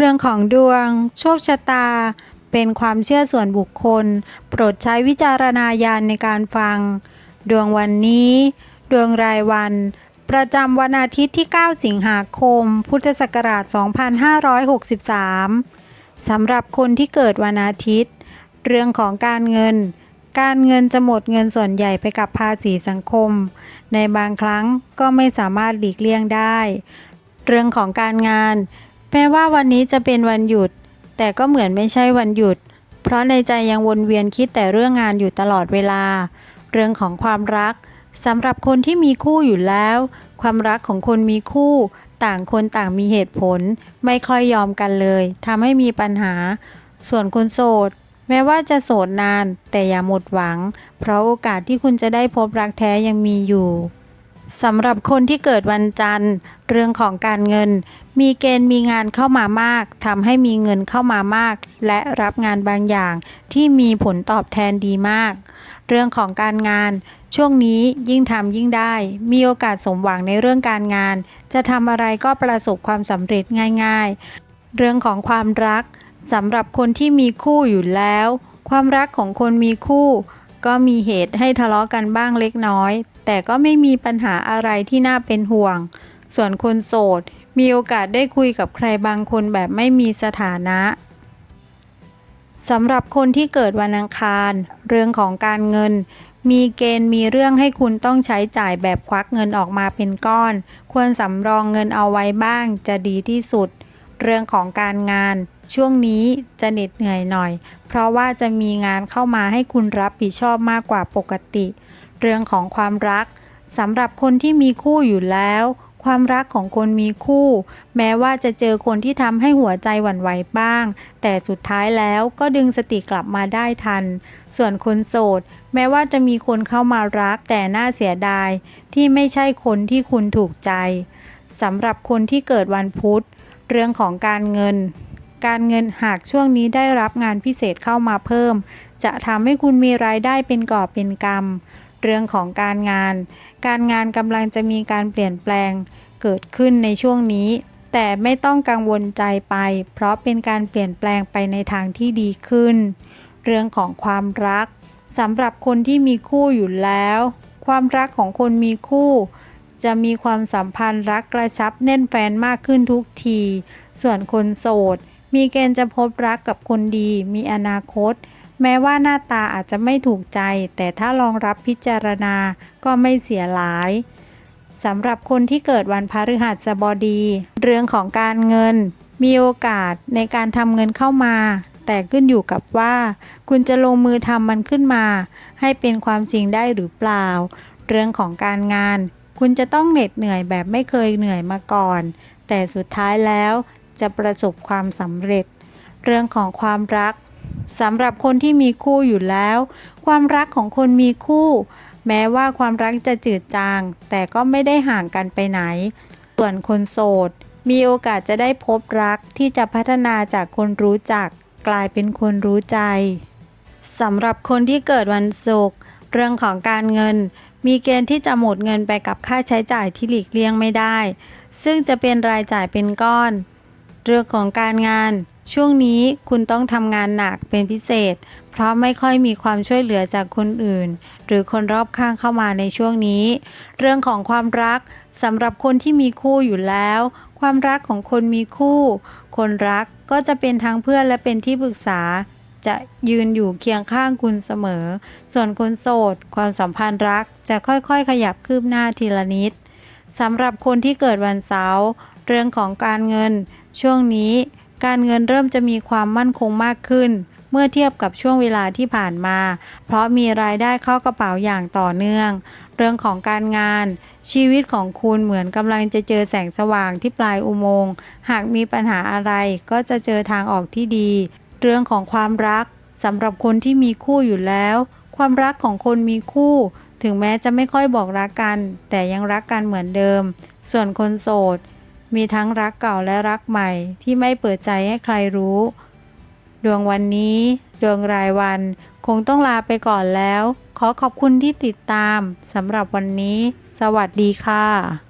รื่องของดวง โชคชะตา เป็นความเชื่อส่วนบุคคล โปรดใช้วิจารณญาณในการฟัง ดวงวันนี้ ดวงรายวัน ประจำวันอาทิตย์ที่ 9 สิงหาคม พุทธศักราช 2563 สำหรับคนที่เกิดวันอาทิตย์ เรื่องของการเงิน การเงินจะหมดเงินส่วนใหญ่ไปกับภาษีสังคม ในบางครั้งก็ไม่สามารถหลีกเลี่ยงได้ เรื่องของการงาน แม้ว่าวันนี้จะเป็นวันหยุด แต่ก็เหมือนไม่ใช่วันหยุด เพราะในใจยังวนเวียนคิดแต่เรื่องงานอยู่ตลอดเวลา เรื่องของความรักสำหรับคนที่มีคู่อยู่แล้ว ความรักของคนมีคู่ ต่างคนต่างมีเหตุผล ไม่ค่อยยอมกันเลยทำให้มีปัญหา ส่วนคนโสด แม้ว่าจะโสดนาน แต่อย่าหมดหวัง เพราะโอกาสที่คุณจะได้พบรักแท้ยังมีอยู่ สำหรับคนที่เกิดวันจันทร์ เรื่องของการเงิน มีเกณฑ์มีงานเข้ามามากทำให้มีเงินเข้ามามาก และรับงานบางอย่างที่มีผลตอบแทนดีมาก เรื่องของการงาน ช่วงนี้ยิ่งทำยิ่งได้ มีโอกาสสมหวังในเรื่องการงาน จะทำอะไรก็ประสบความสำเร็จง่าย ๆ เรื่องของความรักสำหรับคนที่มีคู่อยู่แล้ว ความรักของคนมีคู่ก็มีเหตุให้ทะเลาะกันบ้างเล็กน้อย แต่ก็ไม่มีปัญหาอะไรที่น่าเป็นห่วง ส่วนคนโสด มีโอกาสได้คุยกับใครบางคนแบบไม่มีสถานะสำหรับคนที่เกิดวันอังคาร เรื่องของการเงิน มีเกณฑ์มีเรื่องให้คุณต้องใช้จ่ายแบบควักเงินออกมาเป็นก้อน ควรสำรองเงินเอาไว้บ้างจะดีที่สุด เรื่องของการงาน ช่วงนี้จะเหน็ดเหนื่อยหน่อย เพราะว่าจะมีงานเข้ามาให้คุณรับผิดชอบมากกว่าปกติ เรื่องของความรักสำหรับคนที่มีคู่อยู่แล้ว ความรักของคนมีคู่ แม้ว่าจะเจอคนที่ทำให้หัวใจหวั่นไหวบ้าง แต่สุดท้ายแล้วก็ดึงสติกลับมาได้ทัน ส่วนคนโสด แม้ว่าจะมีคนเข้ามารักแต่น่าเสียดาย ที่ไม่ใช่คนที่คุณถูกใจสำหรับคนที่เกิดวันพุธ เรื่องของการเงิน การเงินหากช่วงนี้ได้รับงานพิเศษเข้ามาเพิ่ม จะทำให้คุณมีรายได้เป็นกอบเป็นกำ เรื่องของการงาน การงานกำลังจะมีการเปลี่ยนแปลงเกิดขึ้นในช่วงนี้ แต่ไม่ต้องกังวลใจไป เพราะเป็นการเปลี่ยนแปลงไปในทางที่ดีขึ้น เรื่องของความรักสำหรับคนที่มีคู่อยู่แล้ว ความรักของคนมีคู่ จะมีความสัมพันธ์รักกระชับแน่นแฟนมากขึ้นทุกที ส่วนคนโสด มีเกณฑ์จะพบรักกับคนดี มีอนาคต แม้ว่าหน้าตาอาจจะไม่ถูกใจ แต่ถ้าลองรับพิจารณาก็ไม่เสียหลายสำหรับคนที่เกิดวันพฤหัสบดี เรื่องของการเงิน มีโอกาสในการทำเงินเข้ามา แต่ขึ้นอยู่กับว่า คุณจะลงมือทำมันขึ้นมา ให้เป็นความจริงได้หรือเปล่า เรื่องของการงาน คุณจะต้องเหน็ดเหนื่อยแบบไม่เคยเหนื่อยมาก่อน แต่สุดท้ายแล้วจะประสบความสำเร็จ เรื่องของความรัก สำหรับคนที่มีคู่อยู่แล้ว ความรักของคนมีคู่ แม้ว่าความรักจะจืดจาง แต่ก็ไม่ได้ห่างกันไปไหน ส่วนคนโสด มีโอกาสจะได้พบรักที่จะพัฒนาจากคนรู้จัก กลายเป็นคนรู้ใจสำหรับคนที่เกิดวันศุกร์เรื่องของการเงิน มีเกณฑ์ที่จะหมดเงินไปกับค่าใช้จ่ายที่หลีกเลี่ยงไม่ได้ ซึ่งจะเป็นรายจ่ายเป็นก้อน เรื่องของการงาน ช่วงนี้คุณต้องทำงานหนักเป็นพิเศษ เพราะไม่ค่อยมีความช่วยเหลือจากคนอื่น หรือคนรอบข้างเข้ามาในช่วงนี้ เรื่องของความรักสำหรับคนที่มีคู่อยู่แล้ว ความรักของคนมีคู่ คนรักก็จะเป็นทั้งเพื่อนและเป็นที่ปรึกษา จะยืนอยู่เคียงข้างคุณเสมอ ส่วนคนโสด ความสัมพันธ์รักจะค่อยๆ ขยับคืบหน้าทีละนิดสำหรับคนที่เกิดวันเสาร์เรื่องของการเงิน ช่วงนี้ การเงินเริ่มจะมีความมั่นคงมากขึ้น เมื่อเทียบกับช่วงเวลาที่ผ่านมา เพราะมีรายได้เข้ากระเป๋าอย่างต่อเนื่อง เรื่องของการงาน ชีวิตของคุณเหมือนกำลังจะเจอแสงสว่างที่ปลายอุโมงค์หากมีปัญหาอะไรก็จะเจอทางออกที่ดี เรื่องของความรักสำหรับคนที่มีคู่อยู่แล้ว ความรักของคนมีคู่ถึงแม้จะไม่ค่อยบอกรักกัน แต่ยังรักกันเหมือนเดิม ส่วนคนโสด มีทั้งรักเก่าและรักใหม่ที่ไม่เปิดใจให้ใครรู้ ดวงวันนี้ ดวงรายวันคงต้องลาไปก่อนแล้ว ขอขอบคุณที่ติดตามสำหรับวันนี้ สวัสดีค่ะ